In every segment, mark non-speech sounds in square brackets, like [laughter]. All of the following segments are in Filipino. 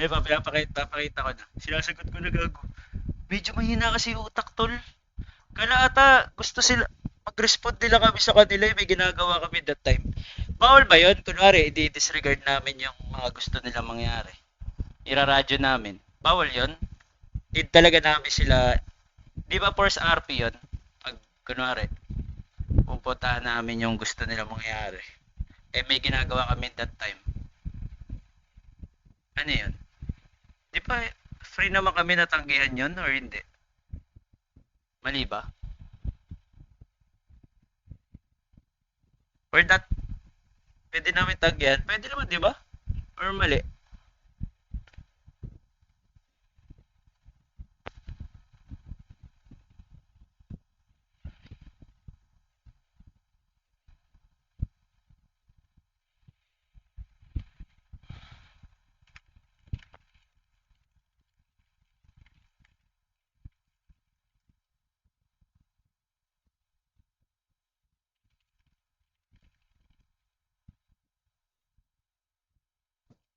Eh, papakita, papakita ko na. Sinasagot ko na gago. Medyo mahina kasi yung utak, tol. Kala ata, gusto sila, mag-respond nila kami sa kanila, eh, may ginagawa kami that time. Bawal ba yun? Kunwari, i-disregard namin yung mga gusto nila mangyari. Iraradyo namin. Bawal yun? Need talaga namin sila, di ba force RP yun? Pag, kunwari, pupuntahan namin yung gusto nila mangyari. Eh, may ginagawa kami that time. Ano yun? Di ba, free naman kami natanggihan yun or hindi? Mali ba? Or that, pwede namin tanggihan? Pwede naman, di ba? Or mali?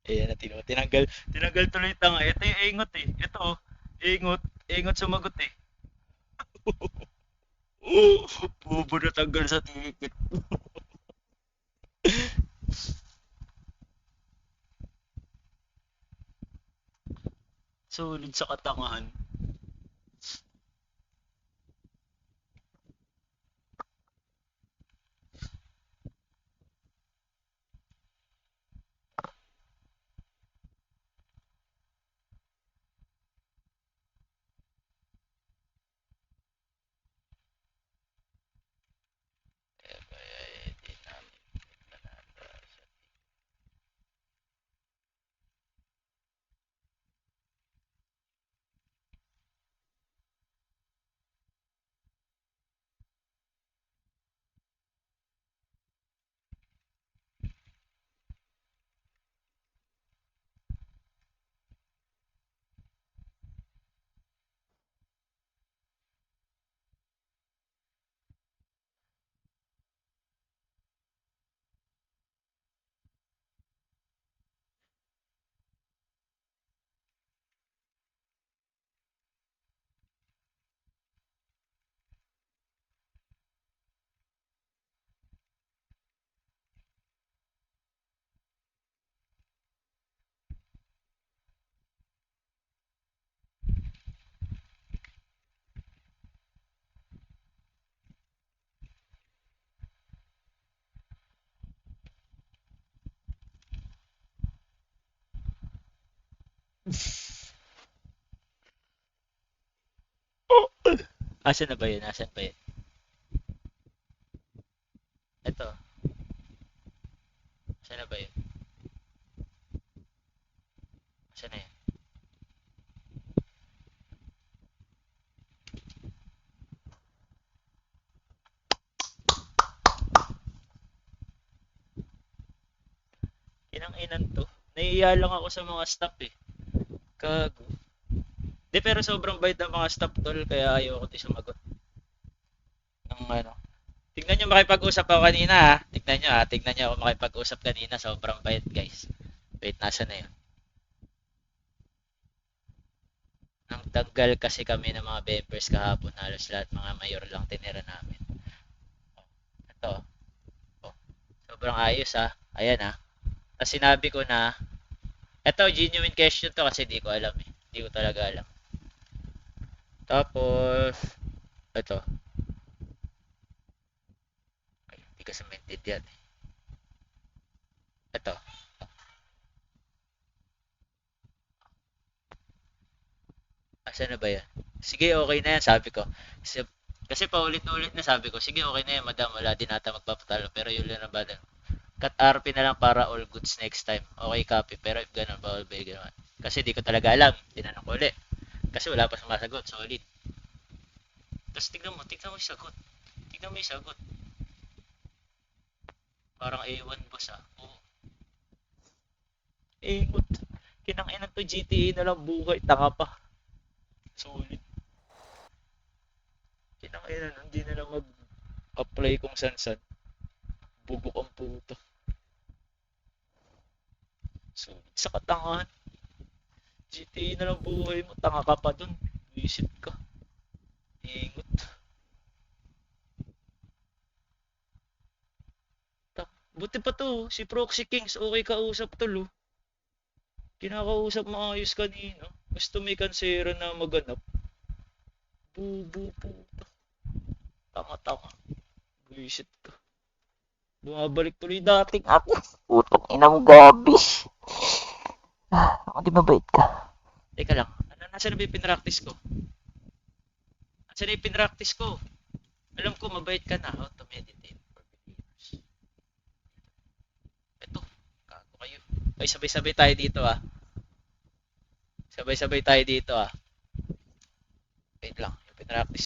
Ayan na, tin tinanggal, tinanggal tuloy tanga. Ito yung ingot eh. Ito, oh. ingot, ingot sumagot eh. [laughs] Bobo na tanggal sa ticket. [laughs] Sulit sa katangahan. [laughs] Asan na ba yun? Asan ba yun? Ito. Asan na ba yun? Asan na yun? Inang inan to. Naiiya lang ako sa mga staff eh. Gago. Di pero sobrang bait ng mga staff tol kaya ayoko di sumagot. Ng ano. Tingnan nyo makipag-usap ako kanina ha. Tingnan nyo ha. Tingnan nyo ako makipag-usap kanina. Sobrang bait guys. Wait, nasa na yun? Nang tanggal kasi kami ng mga members kahapon. Halos lahat mga mayor lang tinira namin. Ito. Oh, sobrang ayos ha. Ayan ha. Tapos sinabi ko na ito, genuine question to kasi di ko alam eh. Di ko talaga alam. Tapos, ito. Ay, hindi kasi maintindihan eh. Ito. Asa na ba yan? Sige, okay na yan, sabi ko. Kasi, kasi paulit-ulit na sabi ko, sige, okay na yan, madam, wala din nata magpapatalo. Pero yun lang na ba Cut RP na lang para all goods next time. Okay, copy. Pero if ganun, bawal ba gano'n? Kasi di ko talaga alam. Tinanong ko ulit. Kasi wala pa sumasagot. Solid. Tapos tignan mo, tignan mo yung sagot. Tignan mo yung sagot. Parang A1 boss ah. Oo. Ingot. Kinang to GTA na lang buhay. Tanga pa. Solid. Kinang hindi na lang mag-apply kung san-san. Bubok ang puto. Solid sa katangahan. GTA na lang buhay mo. Tanga ka pa dun. Visit ka. Ingot. Tak, buti pa to. Si Proxy Kings, okay kausap tol oh. Kinakausap maayos kanina. Gusto may kansera na maganap. Bubu puta. Tanga tanga. Visit ka. Bumabalik tuloy dating ako. Putong ina mo. [sighs] Ah, ako di mabait ka. Teka lang, ano, nasaan na ba yung pinractice ko? Nasaan na yung pinractice ko? Alam ko, mabait ka na. How to meditate for beginners. Ito, kago kayo. Ay, sabay-sabay tayo dito ah. Sabay-sabay tayo dito ah. Wait lang, yung pinractice